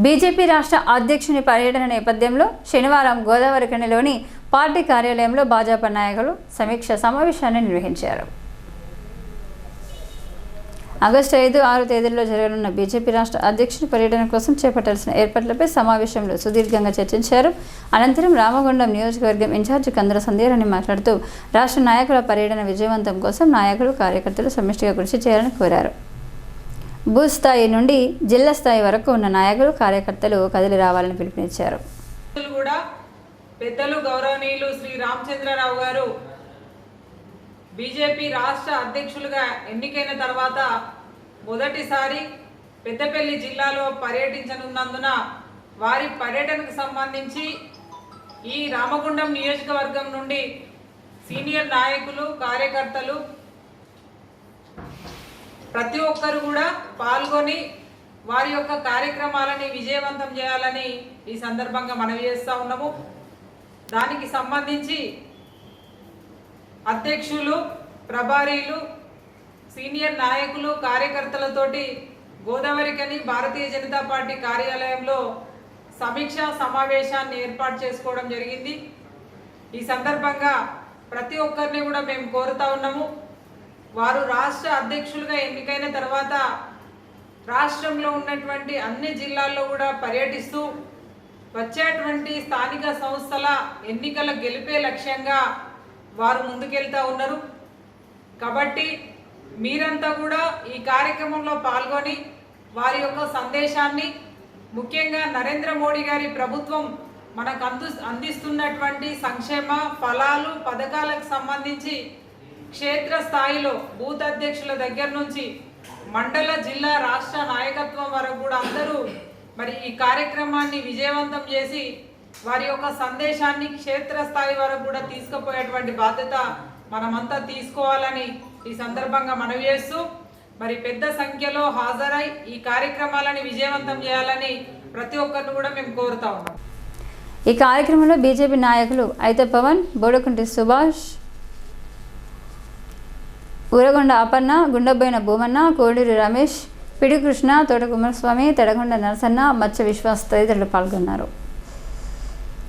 BJP రాష్ట్ర అధ్యక్షుని పర్యటన నేపథ్యంలో శనివారం గోదావరి కనిలోని పార్టీ కార్యాలయంలో భాజపా నాయకులు సమీక్ష సమావేశాన్ని నిర్వహించారు. ఆగస్టు ఐదు ఆరు తేదీల్లో జరగనున్న బీజేపీ రాష్ట్ర అధ్యక్షుని పర్యటన కోసం చేపట్టాల్సిన ఏర్పాట్లపై సమావేశంలో సుదీర్ఘంగా చర్చించారు. అనంతరం రామగుండం నియోజకవర్గం ఇన్ఛార్జి కందర సంధ్యారాణి మాట్లాడుతూ రాష్ట్ర నాయకుల పర్యటన విజయవంతం కోసం నాయకులు కార్యకర్తలు సమిష్టిగా కృషి చేయాలని కోరారు. బూత్ స్థాయి నుండి జిల్లా స్థాయి వరకు ఉన్న నాయకులు కార్యకర్తలు కదిలి రావాలని పిలుపునిచ్చారు. పెద్దలు కూడా పెద్దలు గౌరవనీయులు శ్రీ రామచంద్రరావు గారు బీజేపీ రాష్ట్ర అధ్యక్షులుగా ఎన్నికైన తర్వాత మొదటిసారి పెద్దపల్లి జిల్లాలో పర్యటించనున్నందున వారి పర్యటనకు సంబంధించి ఈ రామగుండం నియోజకవర్గం నుండి సీనియర్ నాయకులు కార్యకర్తలు ప్రతి ఒక్కరు కూడా పాల్గొని వారి యొక్క కార్యక్రమాలని విజయవంతం చేయాలని ఈ సందర్భంగా మనవి చేస్తూ ఉన్నాము. దానికి సంబంధించి అధ్యక్షులు ప్రభారీలు సీనియర్ నాయకులు కార్యకర్తలతోటి గోదావరికని భారతీయ జనతా పార్టీ కార్యాలయంలో సమీక్షా సమావేశాన్ని ఏర్పాటు చేసుకోవడం జరిగింది. ఈ సందర్భంగా ప్రతి ఒక్కరిని కూడా మేము కోరుతా ఉన్నాము. వారు రాష్ట్ర అధ్యక్షులుగా ఎన్నికైన తర్వాత రాష్ట్రంలో ఉన్నటువంటి అన్ని జిల్లాల్లో కూడా పర్యటిస్తూ వచ్చేటువంటి స్థానిక సంస్థల ఎన్నికల గెలిపే లక్ష్యంగా వారు ముందుకెళ్తా ఉన్నారు. కాబట్టి మీరంతా కూడా ఈ కార్యక్రమంలో పాల్గొని వారి యొక్క సందేశాన్ని ముఖ్యంగా నరేంద్ర మోడీ గారి ప్రభుత్వం మనకు అందు అందిస్తున్నటువంటి సంక్షేమ ఫలాలు పథకాలకు సంబంధించి క్షేత్ర స్థాయిలో బూత్ అధ్యక్షుల దగ్గర నుంచి మండల జిల్లా రాష్ట్ర నాయకత్వం వరకు కూడా అందరూ మరి ఈ కార్యక్రమాన్ని విజయవంతం చేసి వారి యొక్క సందేశాన్ని క్షేత్ర స్థాయి వరకు కూడా తీసుకుపోయేటువంటి బాధ్యత మనమంతా తీసుకోవాలని ఈ సందర్భంగా మనవి చేస్తూ మరి పెద్ద సంఖ్యలో హాజరై ఈ కార్యక్రమాలని విజయవంతం చేయాలని ప్రతి ఒక్కరిని కూడా మేము కోరుతా ఉన్నాం. ఈ కార్యక్రమంలో బీజేపీ నాయకులు అయితే పవన్ బోడకుంటి సుభాష్ ఊరగొండ అపర్ణ గుండబోయిన భూమన్న కోడూరి రమేష్ పిడి కృష్ణ తోట కుమారస్వామి తెడగొండ నరసన్న మత్స్య విశ్వాస్ తదితరులు పాల్గొన్నారు.